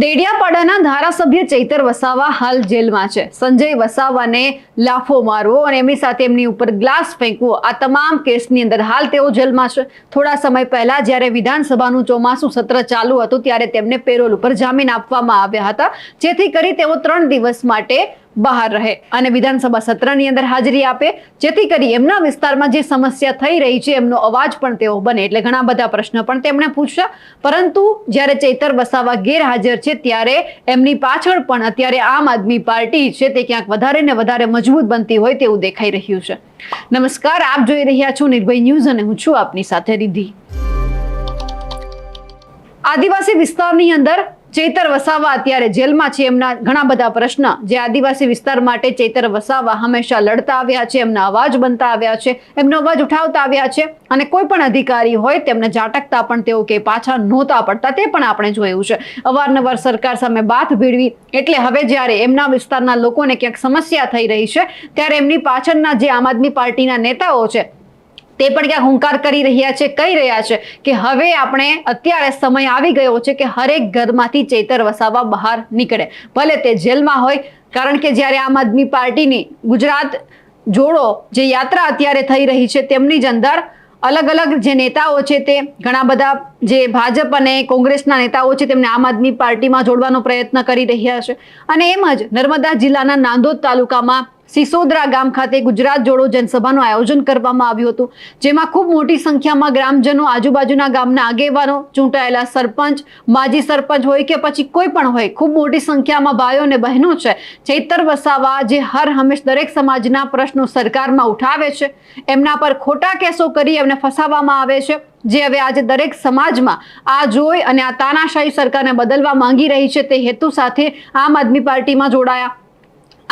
દેડિયાપાડાના ધારાસભ્ય ચૈતર વસાવા હાલ જેલમાં છે. સંજય વસાવાને લાફો મારવો અને એમની સાથે એમની ઉપર ગ્લાસ ફેંકવો, આ તમામ કેસની અંદર હાલ તેઓ જેલમાં છે. થોડા સમય પહેલા જ્યારે વિધાનસભાનું ચોમાસું સત્ર ચાલુ હતું, ત્યારે તેમને પેરોલ ઉપર જામીન આપવામાં આવ્યા હતા. જેથી કરી તેઓ ત્રણ દિવસ માટે બહાર રહે અને વિધાનસભા સત્રની અંદર હાજરી આપે, જેથી કરી એમના વિસ્તારમાં જે સમસ્યા થઈ રહી છે, એમનો અવાજ પણ તેઓ બને. એટલે ઘણા બધા પ્રશ્ન પણ તેમણે પૂછ્યા. પરંતુ જ્યારે ચૈતર વસાવા ગેરહાજર છે, ત્યારે એમની પાછળ પણ અત્યારે આમ આદમી પાર્ટી છે, તે ક્યાંક વધારે ને વધારે મજબૂત બનતી હોય તેવું દેખાઈ રહ્યું છે. નમસ્કાર, આપ જોઈ રહ્યા છો નિર્ભય ન્યૂઝ અને હું છું આપની સાથે રિધિ આદિવાસી વિસ્તારની અંદર ચૈતર વસાવા અત્યારે જેલમાં છે એમના ઘણા બધા પ્રશ્ન. જે આદિવાસી વિસ્તાર માટે ચેતર વસાવા હંમેશા લડતા આવ્યા છે, એમના અવાજ બનતા આવ્યા છે, એમનો અવાજ ઉઠાવતા આવ્યા છે અને કોઈ પણ અધિકારી હોય તેમને ઝાટકતા પણ તેઓ કે પાછા નહોતા પડતા તે પણ આપણે જોયું છે. અવારનવાર સરકાર સામે બાથ ભીડવી એટલે હવે જ્યારે એમના વિસ્તારના લોકોને ક્યાંક સમસ્યા થઈ રહી છે, ત્યારે એમની પાછળના જે આમ આદમી પાર્ટીના નેતાઓ છે તે પણ ક્યાંક હુંકાર કરી રહ્યા છે, કહી રહ્યા છે કે હવે આપણે અત્યારે સમય આવી ગયો છે કે હરેક ઘરમાંથી ચેતર વસાવા બહાર નીકળે. ભલે તે જેલમાં હોય, કારણ કે જ્યારે આમ આદમી પાર્ટીની ગુજરાત જોડો જે યાત્રા અત્યારે થઈ રહી છે, તેમની જ અંદર અલગ અલગ જે નેતાઓ છે તે ઘણા બધા જે ભાજપ અને કોંગ્રેસના નેતાઓ છે તેમને આમ આદમી પાર્ટીમાં જોડવાનો પ્રયત્ન કરી રહ્યા છે. અને એમ જ નર્મદા જિલ્લાના નાંદોદ તાલુકામાં સિસોદરા ગામ ખાતે ગુજરાત જોડો જનસભાનું આયોજન કરવામાં આવ્યું હતું, જેમાં ખૂબ મોટી સંખ્યામાં ગ્રામજનો આજુબાજુના ગામના આગેવાનો, ચૂંટાયેલા સરપંચ, માજી સરપંચ હોય કે પછી કોઈ પણ હોય, ખૂબ મોટી સંખ્યામાં ભાઈઓ અને બહેનો છે. ચૈતર વસાવા જે હર હંમેશ દરેક સમાજના પ્રશ્નો સરકારમાં ઉઠાવે છે, એમના પર ખોટા કેસો કરી એમને ફસાવવામાં આવે છે, જે હવે આજે દરેક સમાજમાં આ જોઈ અને આ તાનાશાહી સરકારને બદલવા માંગી રહી છે, તે હેતુ સાથે આમ આદમી પાર્ટીમાં જોડાયા.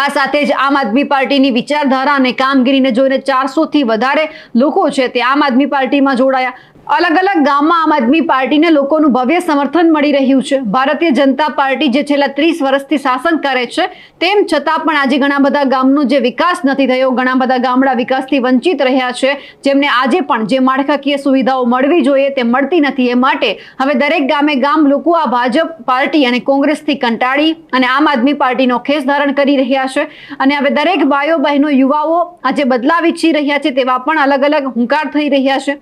આ સાથે જ આમ આદમી પાર્ટીની વિચારધારા અને કામગીરીને જોઈને ચારસો થી વધારે લોકો છે તે આમ આદમી પાર્ટીમાં જોડાયા. અલગ અલગ ગામમાં આમ આદમી પાર્ટીને લોકોનું ભવ્ય સમર્થન મળી રહ્યું છે. ભારતીય જનતા પાર્ટી જે છેલ્લા ત્રીસ વર્ષથી શાસન કરે છે, તેમ છતાં પણ આજે ઘણા બધા ગામનો જે વિકાસ નથી થયો, ઘણા બધા ગામડા વિકાસથી વંચિત રહ્યા છે. જેમને આજે પણ જે માળખાકીય સુવિધાઓ મળવી જોઈએ તે મળતી નથી એ માટે હવે દરેક ગામે ગામ લોકો આ ભાજપ પાર્ટી અને કોંગ્રેસથી કંટાળી અને આમ આદમી પાર્ટીનો ખેસ ધારણ કરી રહ્યા છે. અને હવે દરેક ભાઈઓ બહેનો યુવાઓ આજે બદલાવ ઈચ્છી રહ્યા છે તેવા પણ અલગ અલગ હુંકાર થઈ રહ્યા છે.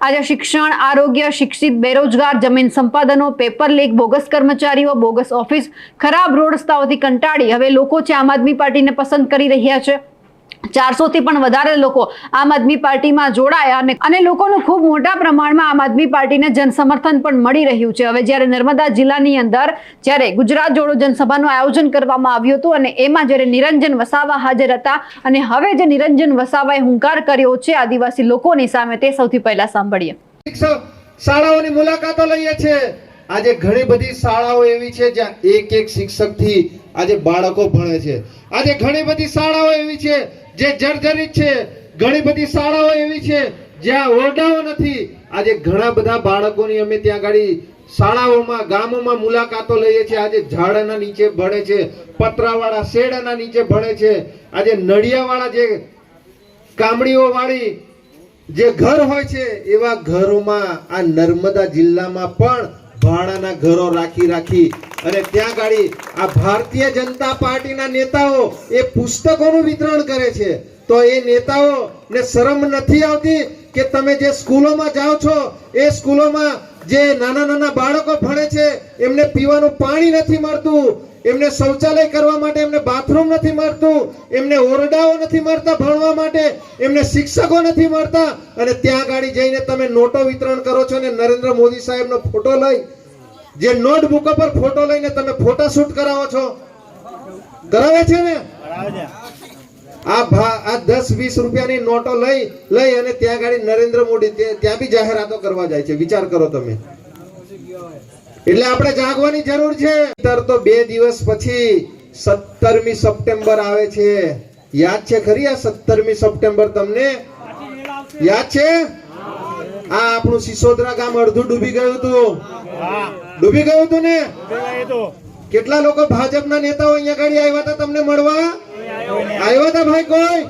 આજે શિક્ષણ, આરોગ્ય, શિક્ષિત, બેરોજગાર, જમીન સંપાદનો, પેપર લીક, બોગસ કર્મચારીઓ, બોગસ ઓફિસ, ખરાબ રોડ રસ્તાઓથી કંટાળી હવે લોકો છે આમ આદમી પાર્ટીને પસંદ કરી રહ્યા છે. ચારસો થી પણ વધારે લોકો આમ આદમી પાર્ટીમાં જોડાયા અને અને લોકોનું ખૂબ મોટા પ્રમાણમાં આમ આદમી પાર્ટીને જનસમર્થન પણ મળી રહ્યું છે. હવે જ્યારે નર્મદા જિલ્લાની અંદર જ્યારે ગુજરાત જોડો જનસભાનું આયોજન કરવામાં આવ્યું હતું અને એમાં જ્યારે નિરંજન વસાવા હાજર હતા અને હવે જે નિરંજન વસાવાએ હુંકાર કર્યો છે આદિવાસી લોકોની સામે તે સૌથી પહેલા સાંભળીએ. શાળાઓની મુલાકાતો લઈએ છે આજે ઘણી બધી શાળાઓ એવી છે જ્યાં એક એક શિક્ષકથી આજે બાળકો ભણે છે. આજે ઘણી બધી શાળાઓ એવી છે જે જર્જરિત છે. ઘણી બધી શાળાઓ એવી છે જ્યાં ઓરડાઓ નથી. આજે ઘણા બધા બાળકોની અમે ત્યાં ગાડી શાળાઓમાં, ગામોમાં મુલાકાતો લઈએ છીએ. આજે ઝાડના નીચે ભણે છે, પતરાવાળા શેડના નીચે ભણે છે. આજે નડિયાવાળા જે કામડીઓવાળી જે ઘર હોય છે, એવા ઘરોમાં આ નર્મદા જિલ્લામાં પણ ભાડાના ઘરો રાખી રાખી અને ત્યાં ગાડી આ ભારતીય જનતા પાર્ટીના નેતાઓ એ પુસ્તકોનું વિતરણ કરે છે. તો એ નેતાઓ ને શરમ નથી આવતી કે તમે જે સ્કૂલોમાં જાઓ છો, એ સ્કૂલોમાં જે નાના નાના બાળકો ભણે છે, એમને પીવાનું પાણી નથી મળતું, એમને શૌચાલય કરવા માટે એમને બાથરૂમ નથી મળતું, એમને ઓરડાઓ નથી મળતા ભણવા માટે, એમને શિક્ષકો નથી મળતા. અને ત્યાં ગાડી જઈને તમે નોટો વિતરણ કરો છો ને નરેન્દ્ર મોદી સાહેબનો ફોટો લઈ જે નોટબુક પર ફોટો લઈને તમે ફોટા શૂટ કરાવો છો કરાવે છે ને? આ ભા આ દસ વીસ રૂપિયાની નોટો લઈ લઈ અને ત્યાં ગાડી નરેન્દ્ર મોદી ત્યાં બી જાહેરાતો કરવા જાય છે. વિચાર કરો તમે. એટલે આપણે જાગવાની જરૂર છે. તો બે દિવસ પછી સત્તરમી સપ્ટેમ્બર આવે છે. યાદ છે ખરી આ સત્તરમી સપ્ટેમ્બર તમને? યાદ છે? આ આપણું સિસોદરા ગામ અડધું ડૂબી ગયું હતું. ડૂબી ગયું હતું ને? કેટલા લોકો ભાજપના નેતાઓ અહીંયા ઘડી આવ્યા હતા તમને મળવા? આવ્યા હતા ભાઈ કોઈ?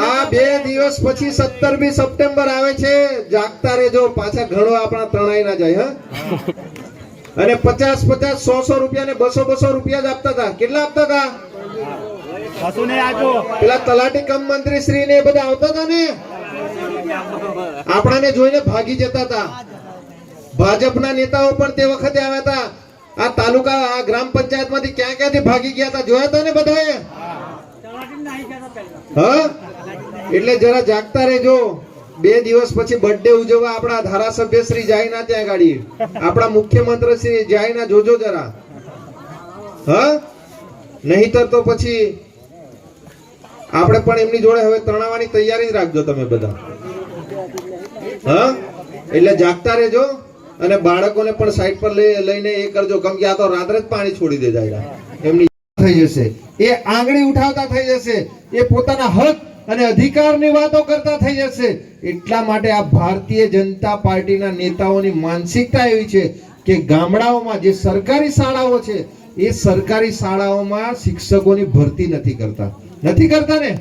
આ બે દિવસ પછી સત્તરમી સપ્ટેમ્બર આવે છે. જાગતા રેજો પાછા ઘણો આપણા ત્રણાઈ ના જાય હા? અને પચાસ પચાસ સો સો રૂપિયા ને બસો બસો રૂપિયા જ આપતા હતા. કેટલા આપતા હતા? પેલા તલાટી કમ મંત્રી શ્રી ને એ બધા આવતા હતા ને? આપણાને જોઈને ભાગી જતા હતા. ભાજપના નેતાઓ પણ તે વખતે આવ્યા હતા. આ તાલુકા, આ ગ્રામ પંચાયતમાંથી ક્યાં ક્યાંથી ભાગી ગયા હતા જોયા હતા ને બધાએ? હા? એટલે જરા જાગતા રહેજો. બે દિવસ પછી બર્થડે ઉજવવા આપણા ધારાસભ્ય શ્રી જાય ના ત્યાં ગાડી આપણા મુખ્યમંત્રી શ્રી જાય ના જોજો જરા. હા? નહીતર તો પછી આપણે પણ એમની જોડે હવે તણાવવાની તૈયારી જ રાખજો તમે બધા. હા? એટલે જાગતા રહેજો. અને બાળકોને પણ સાઈડ પર લઈ લઈને એ કરજો. કેમ કે આ તો રાત્રે જ પાણી છોડી દે જાય એમની થઈ જશે. એ આંગળી ઉઠાવતા થઈ જશે. એ પોતાના હક અને અધિકારની વાતો કરતા થઈ જશે. એટલા માટે આ ભારતીય જનતા પાર્ટીના નેતાઓની માનસિકતા એવી છે કે ગામડાઓમાં જે સરકારી શાળાઓ છે, એ સરકારી શાળાઓમાં શિક્ષકોની ભરતી નથી કરતા. નથી કરતા ને?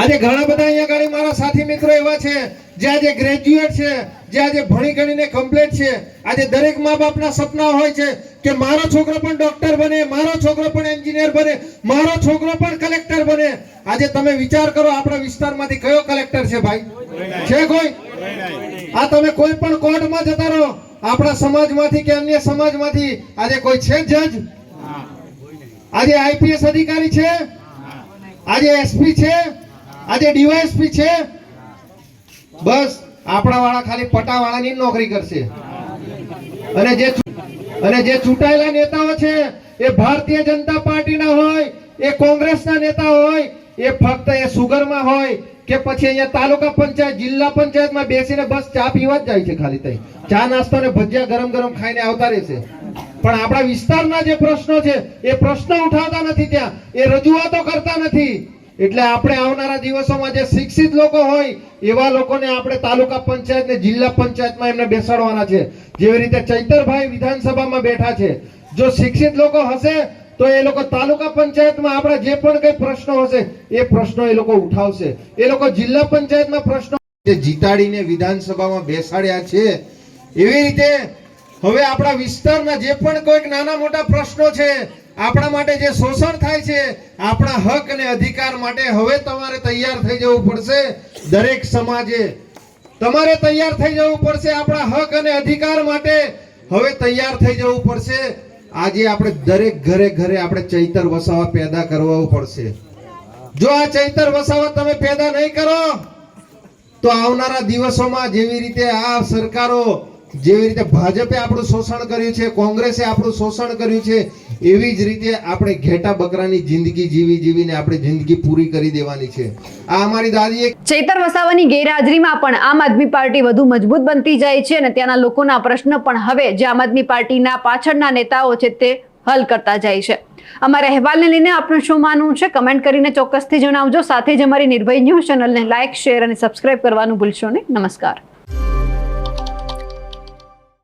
આજે ઘણા બધા અહીંયા મારા સાથી મિત્રો એવા છે, જે આજે ગ્રેજ્યુએટ છે જે આજે ભણી ગણીને કમ્પ્લીટ છે, આજે દરેક મા બાપના સપના હોય છે કે મારો છોકરો પણ ડોક્ટર બને, મારો છોકરો પણ એન્જિનિયર બને, મારો છોકરો પણ કલેક્ટર બને. આજે તમે વિચાર કરો આપણા વિસ્તારમાંથી કયો કલેક્ટર છે ભાઈ? છે કોઈ? આ તમે કોઈ પણ કોર્ટમાં જતા રહો, આપણા સમાજમાંથી કે અન્ય સમાજમાંથી આજે કોઈ છે જજ આજે આઈપીએસ અધિકારી છે? આજે એસપી છે? આજે ડીવાયએસપી છે? બસ. આપણા વાળા ખાલી પટા વાળાની નોકરી કરશે. અને જે અને જે ચૂંટાયેલા નેતાઓ છે, એ ભારતીય જનતા પાર્ટીના હોય, એ કોંગ્રેસના નેતા હોય, એ ફક્ત એ સુગરમાં હોય કે પછી અહીંયા તાલુકા પંચાયત, જિલ્લા પંચાયતમાં બેસીને બસ ચા પીવા જ જાય છે ખાલી તઈ. ચા નાસ્તો ને ભજીયા ગરમ ગરમ ખાઈને આવતા રહેશે પણ આપણા વિસ્તારના જે પ્રશ્નો છે, એ પ્રશ્ન ઉઠાવતા નથી ત્યાં. એ રજૂઆતો કરતા નથી. એટલે આપણે આવનારા દિવસોમાં જે શિક્ષિત લોકો હોય, એવા લોકોને આપણે તાલુકા પંચાયત ને જિલ્લા પંચાયતમાં એમને બેસાડવાના છે. જેવી રીતે ચૈતરભાઈ વિધાનસભામાં બેઠા છે. જો શિક્ષિત લોકો હશે, તો એ લોકો તાલુકા પંચાયતમાં આપણા જે પણ કઈ પ્રશ્નો હશે, એ પ્રશ્નો એ લોકો ઉઠાવશે. એ લોકો જિલ્લા પંચાયતમાં પ્રશ્નો જે જીતાડીને વિધાનસભામાં બેસાડ્યા છે, એવી રીતે હવે આપણા વિસ્તારના જે પણ કોઈક નાના મોટા પ્રશ્નો છે આપણા માટે જે શોષણ થાય છે, આપણા હક અને અધિકાર માટે હવે તમારે તૈયાર થઈ જવું પડશે. દરેક સમાજે તમારે તૈયાર થઈ જવું પડશે આપણા હક અને અધિકાર માટે. હવે તૈયાર થઈ જવું પડશે. આજે આપણે દરેક ઘરે ઘરે આપણે ચૈતર વસાવા પેદા કરવા પડશે. જો આ ચૈતર વસાવા તમે પેદા નહીં કરો, તો આવનારા દિવસોમાં જેવી રીતે આ સરકારો જેવી રીતે ભાજપે આપણું શોષણ કર્યું છે, કોંગ્રેસે આપણું શોષણ કર્યું છે, એવી જ રીતે આપણે ઘેટા બકરાની જિંદગી જીવી જીવીને આપણે જિંદગી પૂરી કરી દેવાની છે. આ અમારી દાદીએ ચૈતર વસાવાની ગેરહાજરીમાં પણ આમ આદમી પાર્ટી વધુ મજબૂત બનતી જાય છે અને ત્યાંના લોકોના પ્રશ્ન પણ હવે જે આમ આદમી પાર્ટીના પાછળના નેતાઓ છે તે હલ કરતા જાય છે. અમારા અહેવાલને લઈને આપનું શું માનવું છે? કમેન્ટ કરીને ચોક્કસથી જણાવજો. સાથે જ અમારી નિર્ભય ન્યૂઝ ચેનલને લાઇક શેર અને સબસ્ક્રાઇબ કરવાનું ભૂલશો નહીં. નમસ્કાર.